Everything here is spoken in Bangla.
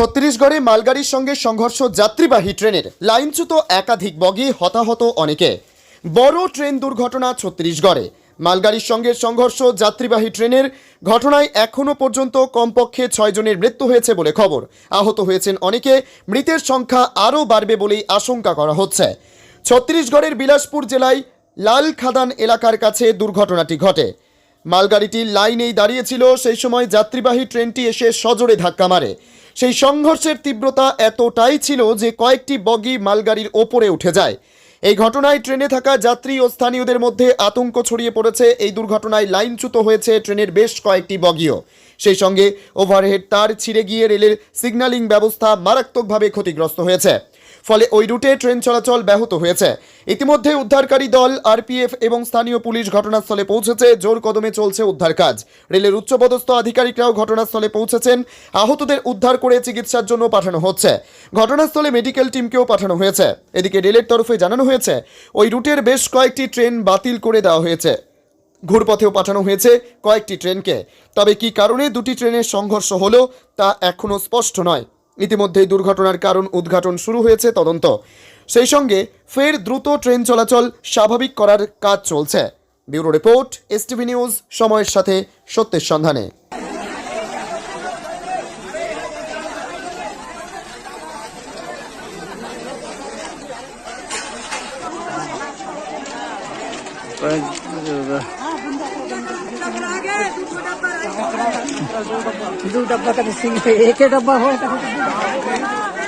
ছত্তিশগড়ে মালগাড়ির সঙ্গে সংঘর্ষ যাত্রীবাহী ট্রেনের লাইনচ্যুত একাধিক বগি হতাহত অনেকে। বড় ট্রেন দুর্ঘটনা ছত্তিশগড়ে মালগাড়ির সঙ্গে সংঘর্ষ যাত্রীবাহী ট্রেনের ঘটনায় এখনও পর্যন্ত কমপক্ষে ছয় জনের মৃত্যু হয়েছে বলে খবর। আহত হয়েছেন অনেকে। মৃতের সংখ্যা আরও বাড়বে বলেই আশঙ্কা করা হচ্ছে। ছত্তিশগড়ের বিলাসপুর জেলায় লাল খাদান এলাকার কাছে দুর্ঘটনাটি ঘটে। মালগাড়িটি লাইনেই দাঁড়িয়েছিল। সেই সময় যাত্রীবাহী ট্রেনটি এসে সজোরে ধাক্কা মারে। সেই সংঘর্ষের তীব্রতা এতটাই ছিল যে কয়েকটি বগি মালগাড়ির ওপরে উঠে যায়। এই ঘটনায় ট্রেনে থাকা যাত্রী ও স্থানীয়দের মধ্যে আতঙ্ক ছড়িয়ে পড়েছে। এই দুর্ঘটনায় লাইনচ্যুত হয়েছে ট্রেনের বেশ কয়েকটি বগিও। সেই সঙ্গে ওভারহেড তার ছিঁড়ে গিয়ে রেলের সিগন্যালিং ব্যবস্থা মারাত্মকভাবে ক্ষতিগ্রস্ত হয়েছে। ফলে ওই রুটে ট্রেন চলাচল ব্যাহত হয়েছে। ইতিমধ্যে উদ্ধারকারী দল, আরপিএফ এবং স্থানীয় পুলিশ ঘটনাস্থলে পৌঁছেছে। জোর কদমে চলছে উদ্ধার কাজ। রেলের উচ্চপদস্থ আধিকারিকরাও ঘটনাস্থলে পৌঁছেছেন। আহতদের উদ্ধার করে চিকিৎসার জন্য পাঠানো হচ্ছে। ঘটনাস্থলে মেডিকেল টিমকেও পাঠানো হয়েছে। এদিকে রেলের তরফে জানানো হয়েছে, ওই রুটের বেশ কয়েকটি ট্রেন বাতিল করে দেওয়া হয়েছে। ঘুরপথেও পাঠানো হয়েছে কয়েকটি ট্রেনকে। তবে কী কারণে দুটি ট্রেনের সংঘর্ষ হলো, তা এখনও স্পষ্ট নয়। ইতিমধ্যেই দুর্ঘটনার কারণ উদ্ঘাটন শুরু হয়েছে তদন্ত। সেই সঙ্গে ফের দ্রুত ট্রেন চলাচল স্বাভাবিক করার কাজ চলছে। ব্যুরো রিপোর্ট, এসটিভি নিউজ, সময়ের সাথে সত্যের সন্ধানে। दो डब्बा का एक ही डब्बा हो।